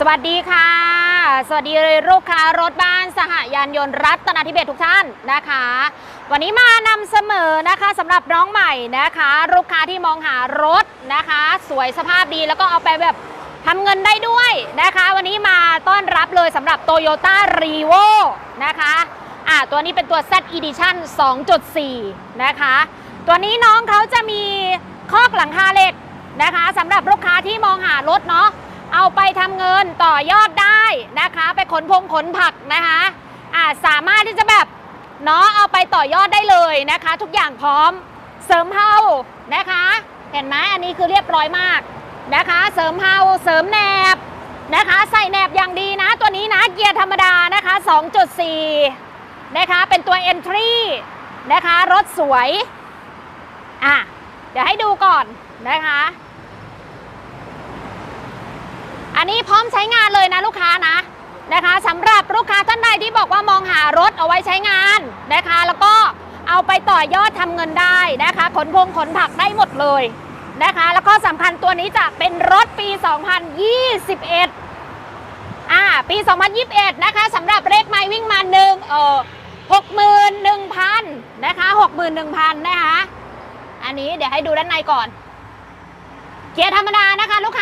สวัสดีค่ะ สวัสดีลูกค้ารถบ้านสหยานยนต์รัตนาธิเบศทุกท่านนะคะ วันนี้มานำเสมอนะคะสำหรับน้องใหม่นะคะ ลูกค้าที่มองหารถนะคะ สวยสภาพดีแล้วก็เอาไปแบบทำเงินได้ด้วยนะคะ วันนี้มาต้อนรับเลยสำหรับ Toyota r e v o นะคะอ่าตัวนี้เป็นตัว Z Edition 2.4 นะคะ ตัวนี้น้องเขาจะมีคอกหลังคาเหล็กนะคะสำหรับลูกค้าที่มองหารถเนาะ เอาไปทำเงินต่อยอดได้นะคะ ไปขนพงขนผักนะคะอ่าสามารถที่จะแบบเนาะเอาไปต่อยอดได้เลยนะคะ ทุกอย่างพร้อมเสริมเผานะคะ เห็นไหมอันนี้คือเรียบร้อยมากนะคะ เสริมเผาเสริมแหนบนะคะ ใส่แหนบอย่างดีนะ ตัวนี้นะเกียร์ธรรมดานะคะ 2.4 นะคะ เป็นตัว Entry นะคะ รถสวย อะ เดี๋ยวให้ดูก่อนนะคะ อันนี้พร้อมใช้งานเลยนะลูกค้านะนะคะสำหรับลูกค้าท่านใดที่บอกว่ามองหารถเอาไว้ใช้งานนะคะ แล้วก็เอาไปต่อยอดทำเงินได้นะคะ ขนพงขนผักได้หมดเลยนะคะ แล้วก็สำคัญตัวนี้จะเป็นรถปี 2021 อ่า ปี 2021 นะคะสำหรับเลขไม้วิ่งมาหนึ่งเออ61,000 นะคะ 61,000 นะคะ อันนี้เดี๋ยวให้ดูด้านในก่อน เกียร์ธรรมดานะคะลูก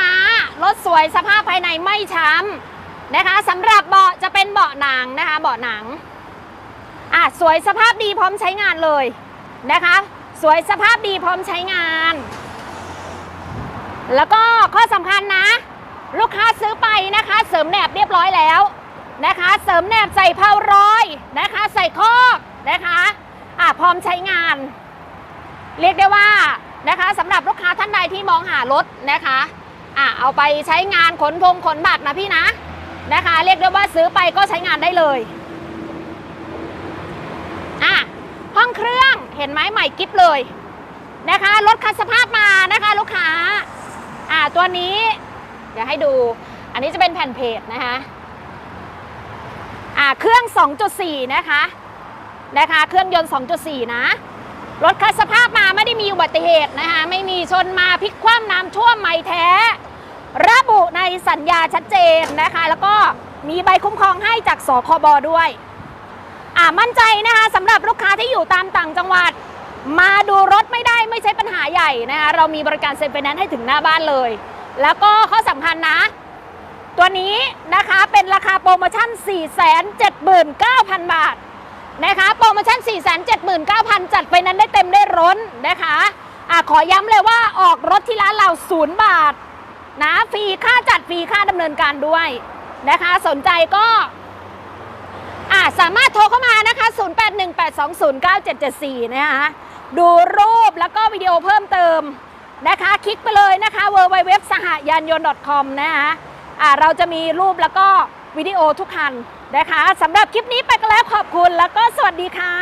รถสวยสภาพภายในไม่ช้ำนะคะสำหรับเบาะจะเป็นเบาะหนังนะคะ เบาะหนังอะสวยสภาพดีพร้อมใช้งานเลยนะคะ สวยสภาพดีพร้อมใช้งาน แล้วก็ข้อสำคัญนะ ลูกค้าซื้อไปนะคะ เสริมแหนบเรียบร้อยแล้วนะคะ เสริมแหนบใส่เพาร้อยนะคะ ใส่คอกนะคะอะพร้อมใช้งาน เรียกได้ว่านะคะสำหรับลูกค้าท่านใดที่มองหารถนะคะ อะเอาไปใช้งานขนพงขนบัตรนะพี่นะนะคะ เรียกได้ว่าซื้อไปก็ใช้งานได้เลยอะห้องเครื่องเห็นไหมใหม่กิฟเลยนะคะรถคันสภาพมานะคะลูกค้าอะตัวนี้ เดี๋ยวให้ดู อันนี้จะเป็นแผ่นเพจนะคะอะเครื่อง 2.4 นะคะนะคะ เครื่องยนต์ 2.4 นะ รถคันสภาพมาไม่ได้มีอุบัติเหตุนะคะไม่มีชนมาพลิกคว่ำน้ำท่วมไม่แท้ ระบุในสัญญาชัดเจนนะคะ แล้วก็มีใบคุ้มครองให้จากสคบด้วยอ่ามั่นใจนะคะสำหรับลูกค้าที่อยู่ตามต่างจังหวัด มาดูรถไม่ได้ไม่ใช่ปัญหาใหญ่นะคะเรามีบริการเซ็นไฟแนนซ์ให้ถึงหน้าบ้านเลย แล้วก็ข้อสำคัญนะ ตัวนี้นะคะเป็นราคาโปรโมชั่น 479,000 บาท นะคะโปรโมชั่น 479,000 จัดไปนั้นได้เต็มได้ร้นนะคะอะขอย้ำเลยว่าออกรถที่ร้านเราศูนย์บาทนะฟรีค่าจัดฟรีค่าดำเนินการด้วยนะคะ สนใจก็อะสามารถโทรเข้ามานะคะ 0818209774 นะคะ ดูรูปแล้วก็วิดีโอเพิ่มเติมนะคะ คลิกไปเลยนะคะ www สหยานยนต์ .com นะคะอะเราจะมีรูปแล้วก็ วิดีโอทุกคันนะคะสำหรับคลิปนี้ไปกันแล้วขอบคุณแล้วก็สวัสดีค่ะ